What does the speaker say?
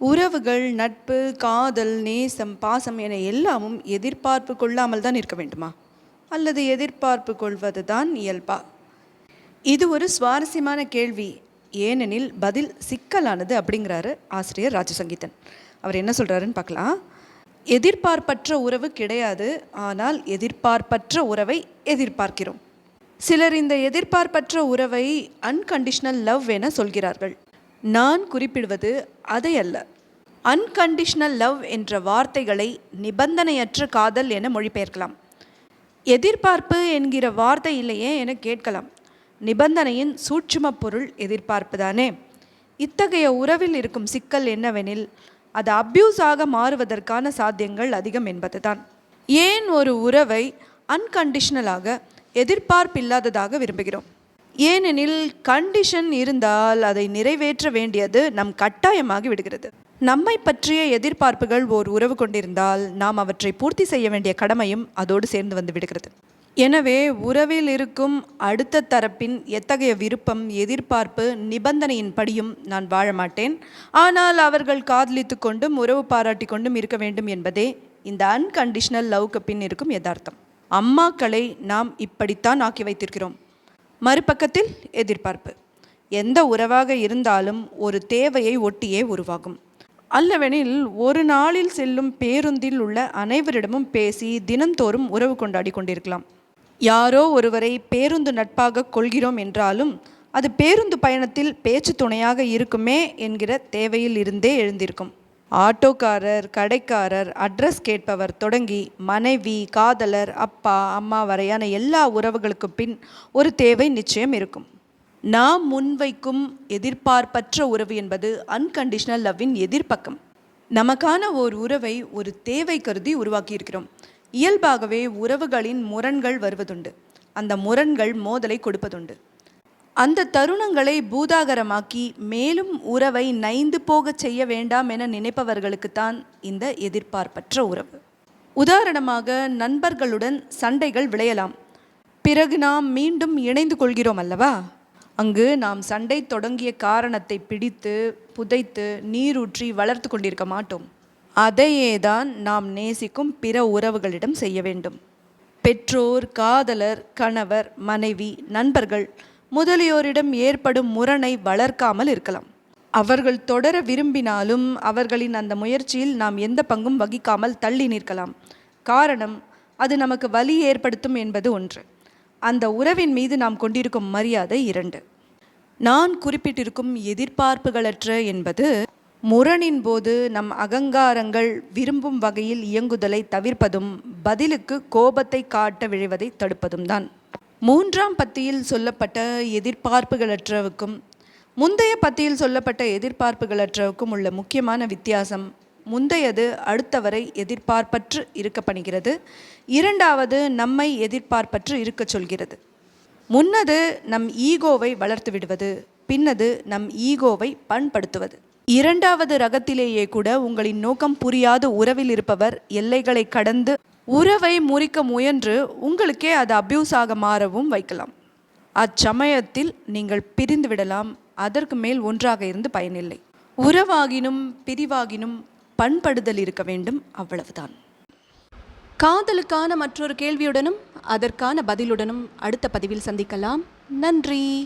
உறவுகள் நட்பு காதல் நேசம் பாசம் என எல்லாமும் எதிர்பார்ப்பு கொள்ளாமல் தான் இருக்க வேண்டுமா? அல்லது எதிர்பார்ப்பு கொள்வது தான் இயல்பா? இது ஒரு சுவாரஸ்யமான கேள்வி. ஏனெனில் பதில் சிக்கலானது அப்படிங்கிறாரு ஆசிரியர் ராஜசங்கீதன். அவர் என்ன சொல்கிறாருன்னு பார்க்கலாம். எதிர்பார்ப்பற்ற உறவு கிடையாது ஆனால் எதிர்பார்ப்பற்ற உறவை எதிர்பார்க்கிறோம். சிலர் இந்த எதிர்பார்ப்பற்ற உறவை அன்கண்டிஷனல் லவ் என சொல்கிறார்கள். நான் குறிப்பிடுவது அதை அல்ல அன்கண்டிஷ்னல் லவ் என்ற வார்த்தைகளை நிபந்தனையற்ற காதல் என மொழிபெயர்க்கலாம். எதிர்பார்ப்பு என்கிற வார்த்தை இல்லையே என கேட்கலாம். நிபந்தனையின் சூட்சும பொருள் எதிர்பார்ப்பு தானே. இத்தகைய உறவில் இருக்கும் சிக்கல் என்னவெனில் அது அப்யூஸாக மாறுவதற்கான சாத்தியங்கள் அதிகம் என்பதுதான். ஏன் ஒரு உறவை அன்கண்டிஷ்னலாக எதிர்பார்ப்பில்லாததாக விரும்புகிறோம்? ஏனெனில் கண்டிஷன் இருந்தால் அதை நிறைவேற்ற வேண்டியது நம் கட்டாயமாகி விடுகிறது. நம்மை பற்றிய எதிர்பார்ப்புகள் ஓர் உறவு கொண்டிருந்தால் நாம் அவற்றை பூர்த்தி செய்ய வேண்டிய கடமையும் அதோடு சேர்ந்து வந்து விடுகிறது. எனவே உறவில் இருக்கும் அடுத்த தரப்பின் எத்தகைய விருப்பம் எதிர்பார்ப்பு நிபந்தனையின் படியும் நான் வாழ மாட்டேன். ஆனால் அவர்கள் காதலித்து கொண்டும் உறவு பாராட்டி கொண்டும் இருக்க வேண்டும் என்பதே இந்த அன்கண்டிஷனல் லவ்க்கு பின் இருக்கும் யதார்த்தம். அம்மாக்களை நாம் இப்படித்தான் ஆக்கி வைத்திருக்கிறோம். மறுபக்கத்தில் எதிர்பார்ப்பு. எந்த உறவாக இருந்தாலும் ஒரு தேவையை ஒட்டியே உருவாகும். அல்லவெனில் ஒரு நாளில் செல்லும் பேருந்தில் உள்ள அனைவரிடமும் பேசி தினந்தோறும் உறவு கொண்டாடி கொண்டிருக்கலாம். யாரோ ஒருவரை பேருந்து நட்பாக கொள்கிறோம் என்றாலும் அது பேருந்து பயணத்தில் பேச்சு துணையாக இருக்குமே என்கிற தேவையில் இருந்தே எழுந்திருக்கும். ஆட்டோக்காரர் கடைக்காரர் அட்ரஸ் கேட்பவர் தொடங்கி மனைவி காதலர் அப்பா அம்மா வரையான எல்லா உறவுகளுக்கும் பின் ஒரு தேவை நிச்சயம் இருக்கும். நாம் முன்வைக்கும் எதிர்பார்ப்பற்ற உறவு என்பது அன்கண்டிஷனல் லவ்வின் எதிர்ப்பக்கம். நமக்கான ஓர் உறவை ஒரு தேவை கருதி உருவாக்கியிருக்கிறோம். இயல்பாகவே உறவுகளின் முரண்கள் வருவதுண்டு. அந்த முரண்கள் மோதலை கொடுப்பதுண்டு. அந்த தருணங்களை பூதாகரமாக்கி மேலும் உறவை நைந்து போகச் செய்ய வேண்டாம் என நினைப்பவர்களுக்குத்தான் இந்த எதிர்பார்ப்பற்ற உறவு. உதாரணமாக நண்பர்களுடன் சண்டைகள் விளையலாம். பிறகு நாம் மீண்டும் இணைந்து கொள்கிறோம் அல்லவா? அங்கு நாம் சண்டை தொடங்கிய காரணத்தை பிடித்து புதைத்து நீரூற்றி வளர்த்து கொண்டிருக்க மாட்டோம். அதையே தான் நாம் நேசிக்கும் பிற உறவுகளிடம் செய்ய வேண்டும். பெற்றோர் காதலர் கணவர் மனைவி நண்பர்கள் முதலியோரிடம் ஏற்படும் முரணை வளர்க்காமல் இருக்கலாம். அவர்கள் தொடர விரும்பினாலும் அவர்களின் அந்த முயற்சியில் நாம் எந்த பங்கும் வகிக்காமல் தள்ளி நிற்கலாம். காரணம் அது நமக்கு வலி ஏற்படுத்தும் என்பது ஒன்று. அந்த உறவின் மீது நாம் கொண்டிருக்கும் மரியாதை இரண்டு. நான் குறிப்பிட்டிருக்கும் எதிர்பார்ப்புகளற்ற என்பது முரணின் போது நம் அகங்காரங்கள் விரும்பும் வகையில் இயங்குதலை தவிர்ப்பதும் பதிலுக்கு கோபத்தை காட்ட விழைவதை தடுப்பதும் தான் மூன்றாம் பத்தியில் சொல்லப்பட்ட எதிர்பார்ப்புகளற்றவுக்கும் முந்தைய பத்தியில் சொல்லப்பட்ட எதிர்பார்ப்புகளற்றவுக்கும் உள்ள முக்கியமான வித்தியாசம் முந்தையது அடுத்தவரை எதிர்பார்ப்பற்று இருக்க பணிகிறது இரண்டாவது நம்மை எதிர்பார்ப்பற்று இருக்கச் சொல்கிறது. முன்னது நம் ஈகோவை வளர்த்து விடுவது பின்னது நம் ஈகோவை பண்படுத்துவது. இரண்டாவது ரகத்திலேயே கூட உங்களின் நோக்கம் புரியாத உறவில் இருப்பவர் எல்லைகளை கடந்து உறவை முறிக்க முயன்று உங்களுக்கே அது அப்யூஸாக மாறவும் வைக்கலாம். அச்சமயத்தில் நீங்கள் பிரிந்து விடலாம். அதற்கு மேல் ஒன்றாக இருந்து பயனில்லை. உறவாகினும் பிரிவாகினும் பண்படுதல் இருக்க வேண்டும். அவ்வளவுதான். காதலுக்கான மற்றொரு கேள்வியுடனும் அதற்கான பதிலுடனும் அடுத்த பதிவில் சந்திக்கலாம். நன்றி.